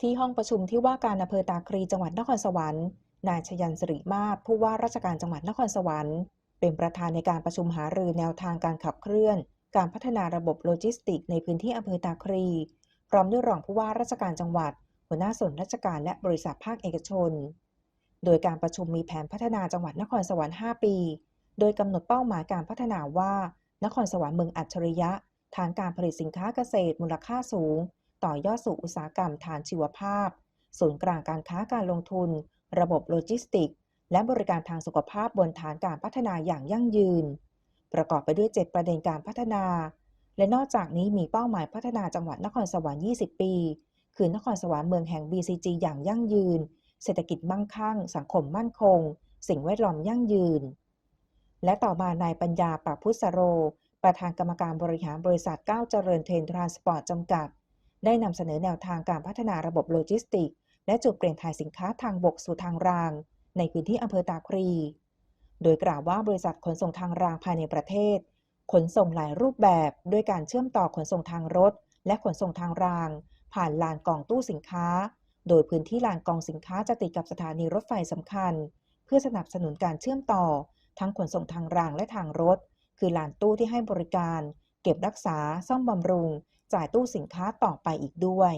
ที่ห้องประชุมที่ว่าการอำเภอตาคลีจังหวัดนครสวรรค์ นายชยันสิริมาศผู้ว่าราชการจังหวัดนครสวรรค์ เป็นประธานในการประชุมหารือแนวทางการขับเคลื่อน การพัฒนาระบบโลจิสติก ในพื้นที่อำเภอตาคลีพร้อมด้วยรองผู้ว่าราชการจังหวัด หัวหน้าส่วนราชการและบริษัทภาคเอกชน โดยการประชุมมีแผนพัฒนาจังหวัดนครสวรรค์ 5 ปี โดยกำหนดเป้าหมายการพัฒนาว่า นครสวรรค์เมืองอัจฉริยะฐานการผลิตสินค้าเกษตรมูลค่าสูง ต่อยอดสู่อุตสาหกรรมฐานชีวภาพ ศูนย์กลางการค้าการลงทุน ระบบโลจิสติกส์และบริการทางสุขภาพบนฐานการพัฒนาอย่างยั่งยืน ประกอบไปด้วย 7 ประเด็นการพัฒนา และนอกจากนี้มีเป้าหมายพัฒนาจังหวัดนครสวรรค์ 20 ปี คือนครสวรรค์เมืองแห่ง BCG อย่างยั่งยืน เศรษฐกิจมั่งคั่ง สังคมมั่นคง สิ่งแวดล้อมยั่งยืน และต่อมานายปัญญาปราพุสโร ประธานกรรมการบริหารบริษัทก้าวเจริญเทรนทรานสปอร์ตจำกัด ได้นำเสนอแนวทางการพัฒนาระบบโลจิสติกส์และจุดเปลี่ยนถ่ายสินค้าทางบกสู่ทางราง ในพื้นที่อำเภอตาคลีโดยกล่าวว่าบริษัทขนส่งทางรางภายในประเทศ ขนส่งหลายรูปแบบด้วยการเชื่อมต่อขนส่งทางรถ และขนส่งทางราง ผ่านลานกองตู้สินค้า โดยพื้นที่ลานกองสินค้าจะติดกับสถานีรถไฟสำคัญ เพื่อสนับสนุนการเชื่อมต่อ ทั้งขนส่งทางรางและทางรถ คือลานตู้ที่ให้บริการ เก็บรักษา ซ่อมบำรุง จ่ายตู้สินค้าต่อไปอีกด้วย